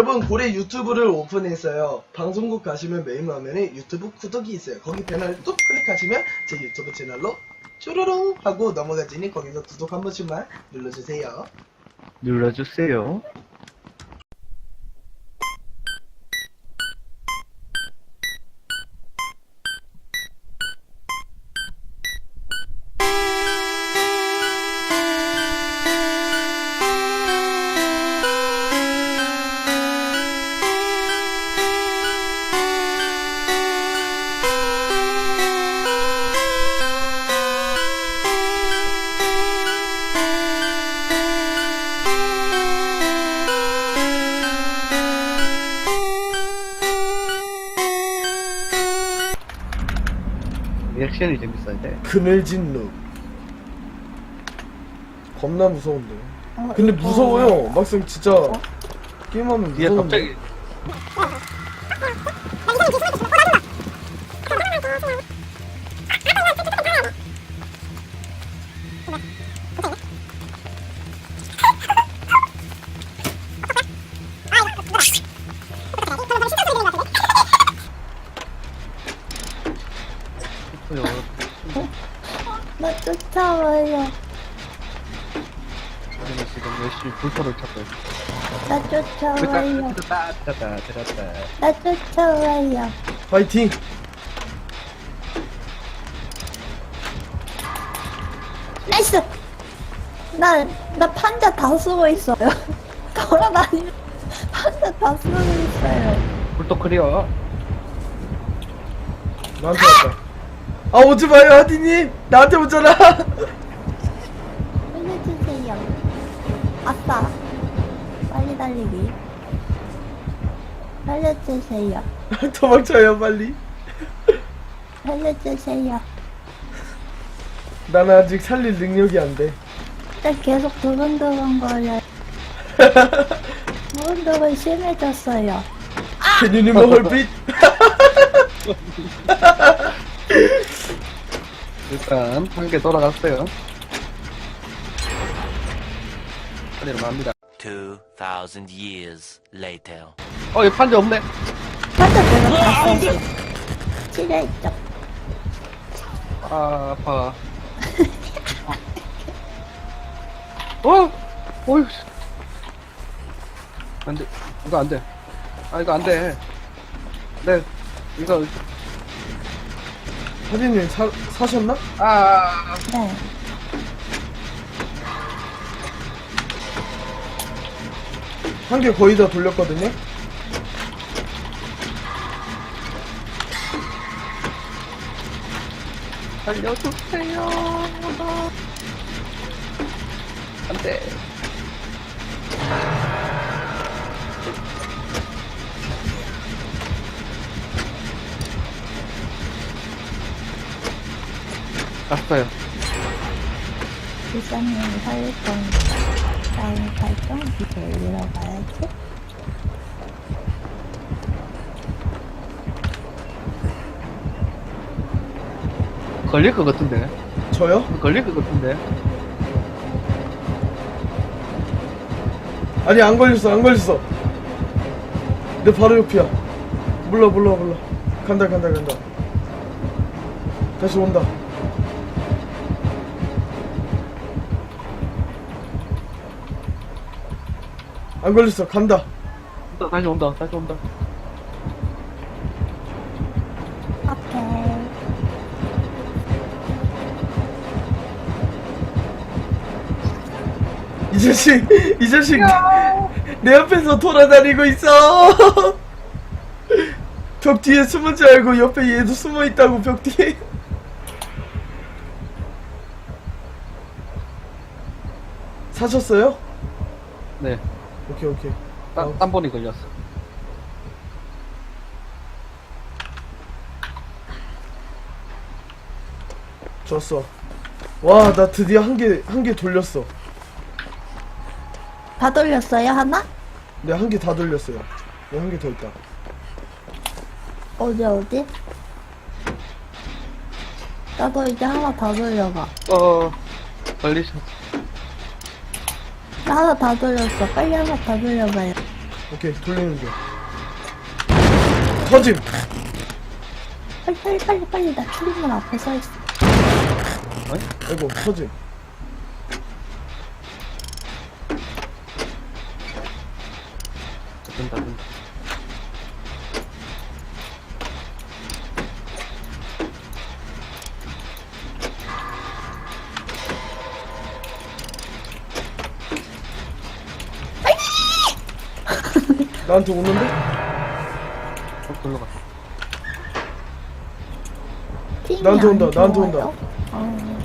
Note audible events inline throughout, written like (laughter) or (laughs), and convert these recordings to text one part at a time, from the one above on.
여러분 고래 유튜브를 오픈했어요. 방송국 가시면 메인 화면에 유튜브 구독이 있어요. 거기 배너를 뚝 클릭하시면 제 유튜브 채널로 쭈루루 하고 넘어가지니 거기서 구독 한 번씩만 눌러주세요. 눌러주세요. 액션이 재밌어야 돼. 그늘진 룩. 겁나 무서운데. 어, 근데 이거 무서워요. 막상 진짜 게임하면 얘 무서운데. 갑자기 나 쫓아와요. 우리는 지금 열심히 불토를 찾고 있어. 나 쫓아와요. 들었다. 나 쫓아와요. 파이팅! 나이스! 나, 나 판자 다 쓰고 있어요. (laughs) 돌아다니면 판자 다 쓰고 있어요. 불토 클리어. 나한테 왔다. 아 오지 마요 하디님. 나한테 오잖아. 알려주세요. 아싸. 빨리 달리기. 알려주세요. (laughs) 도망쳐요 빨리. 알려주세요. 나는 아직 살릴 능력이 안 돼. 나 계속 두근두근 거려요. 두근두근 심해졌어요. 괜히님의 헐빛. (laughs) (laughs) 일단 한 개 돌아갔어요. 빨리 갑니다. 2,000 years later. 어, 얘 판자 없네. 판자 제가 다 썼어요. 칠해있죠. 아, 아파. 어? 어휴. 안 돼. 이거 안 돼. 아, 이거 안 돼. 네. 이거, 하디님 사 사셨나? 아, 네. 한 개 거의 다 돌렸거든요. 살려주세요. 안 돼. 갔어요. 기사님이 살릴 거니까 다음 발전기 돌리러 가야지. 걸릴 것 같은데. 저요? 걸릴 것 같은데. 아니 안 걸렸어 안 걸렸어. 내 바로 옆이야. 몰라 몰라 몰라. 간다 간다 간다. 다시 온다. 안 걸렸어 간다. 다시 온다, 다시 온다. 오케이. 이 자식 이 자식 내 옆에서 돌아다니고 있어. (laughs) 벽 뒤에 숨은 줄 알고 옆에 얘도 숨어 있다고 벽 뒤에. 사셨어요? 네. 오케이 오케이. 딴, 딴 번이 걸렸어. 좋았어. 와, 나 드디어 한 개, 한 개 돌렸어. 다 돌렸어요, 하나? 네, 한개 다 돌렸어요. 네, 한개 더 있다. 어디, 어디? 나도 이제 하나 다 돌려봐. 어, 걸리셨어. 나 하나 다 돌렸어. 빨리 하나 다 돌려봐요. 오케이 돌리는 중 터짐 빨리 빨리 빨리 빨리 나 출입문 앞에 서 있어. 아이고 터짐 된다 된다 나한테 오는데? 어 글로 가 팀이 나한테 안 온다, 나한테? 온다. 어.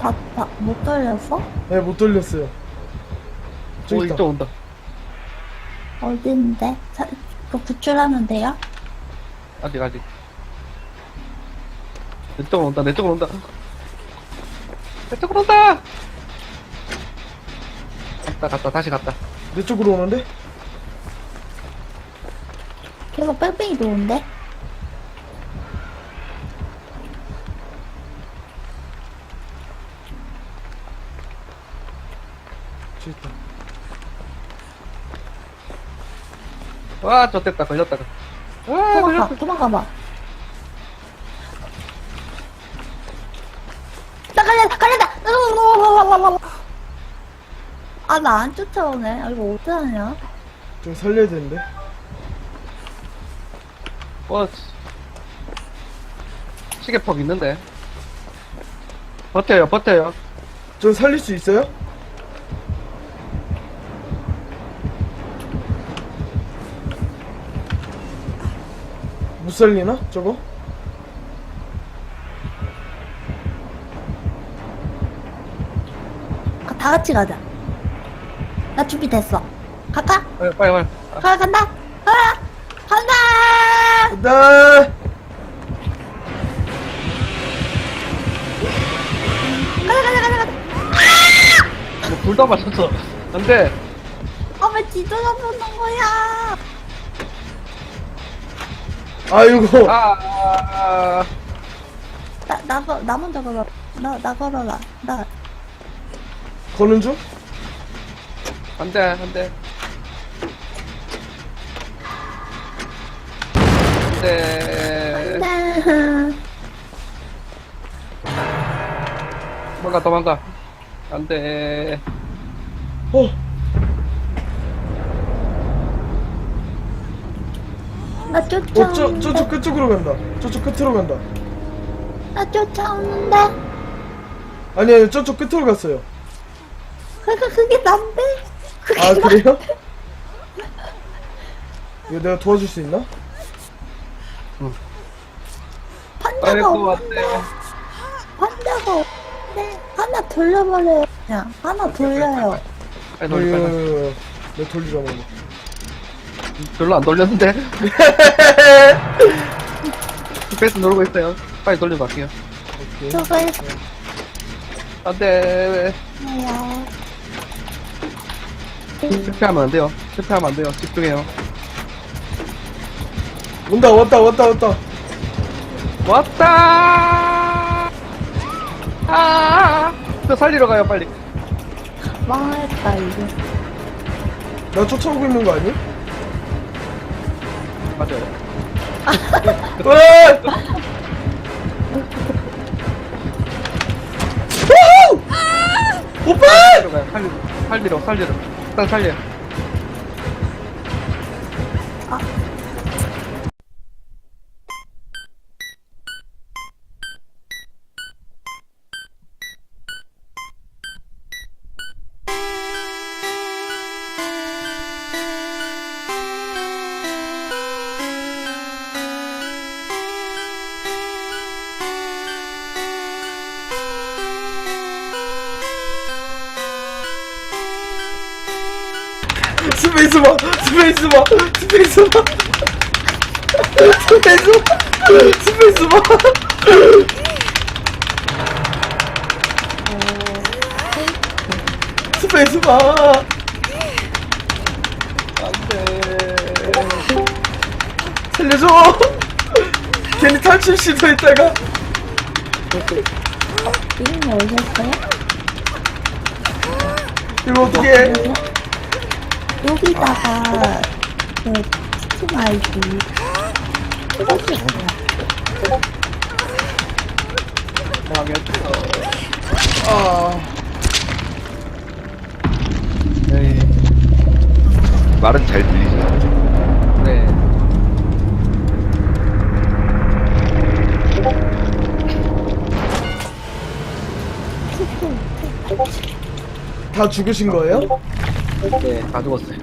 다, 다, 못 돌렸어? 네 못 돌렸어요 오 저기 있다 이쪽 온다 어딘데? 사, 그거 구출하면 돼요? 아직 아직 내 쪽으로 온다 내 쪽으로 온다 내 쪽으로 온다 갔다 갔다 다시 갔다 내 쪽으로 오는데? 계속 뺑뺑이 도는데? 있다 와 좋됐다 걸렸다 와 도망가, 걸렸다 도망가봐. 나 걸렸다, 걸렸다! 아, 나 안 쫓아오네. 아, 이거 어떡하냐? 좀 살려야 되는데 와 시계폭 있는데 버텨요 버텨요 좀 살릴 수 있어요? 못 살리나? 저거? 아, 다 같이 가자. 나 준비됐어. 갈까? 빨리 빨리 빨리 아, 가, 간다! 가! 간다! 나 가자, 가자, 가자, 가자! 뭐 불도 맞췄어 안 돼 아, 왜 뒤돌아 보는 거야? 아이고 아, 아 나, 나, 거- 나 먼저 걸어. 나, 나 걸어라. 나, 거는 중? 안 돼 안 돼 안돼 네. 도망가 도망가 안돼 어 나 쫓아오는데. 어, 저, 저쪽 끝쪽으로 간다. 저쪽 끝으로 간다. 나 쫓아오는데. 아니, 아니, 저쪽 끝으로 갔어요. 그게, 그게 난데? 그게 아, 난- 그래요? 이거 내가 도와줄 수 있나? 판자가 아이고. 안돼 판자가 없는데. 하나 돌려버려요. 그냥. 하나 돌려요. 빨리 돌려 빨리 돌려. 그, 내가 돌리라고. 별로 안 돌렸는데 (laughs) 스페이스 누르고 있어요 빨리 돌리고 갈게요 오케이. 저거 안돼 있어요. 실패하면 안 돼요 실패하면 안 돼요 집중해요 온다, 왔다, 왔다, 왔다. 왔다 아 저 살리러 가요 빨리 망했다, 이게. 나 쫓아오고 있는 거 아니? 맞아요 왜? 우후! 오빠! 살리러 가요 살리러 살리러 살리러 일단 살려 스페이스바! 스페이스바! 스페이스바! 스페이스바! 스페이스바! 스페이스바! 안돼 살려줘! 괜히 탈출 시도했다가 이름이 어디였어요? 이거 어떻게 해? 여기다가 그 스팀 아이디 찍어주세요. 망했어. 아, 네. 말은 잘 들리죠? 네. 다 죽으신 거예요? 네, 다 죽었어요.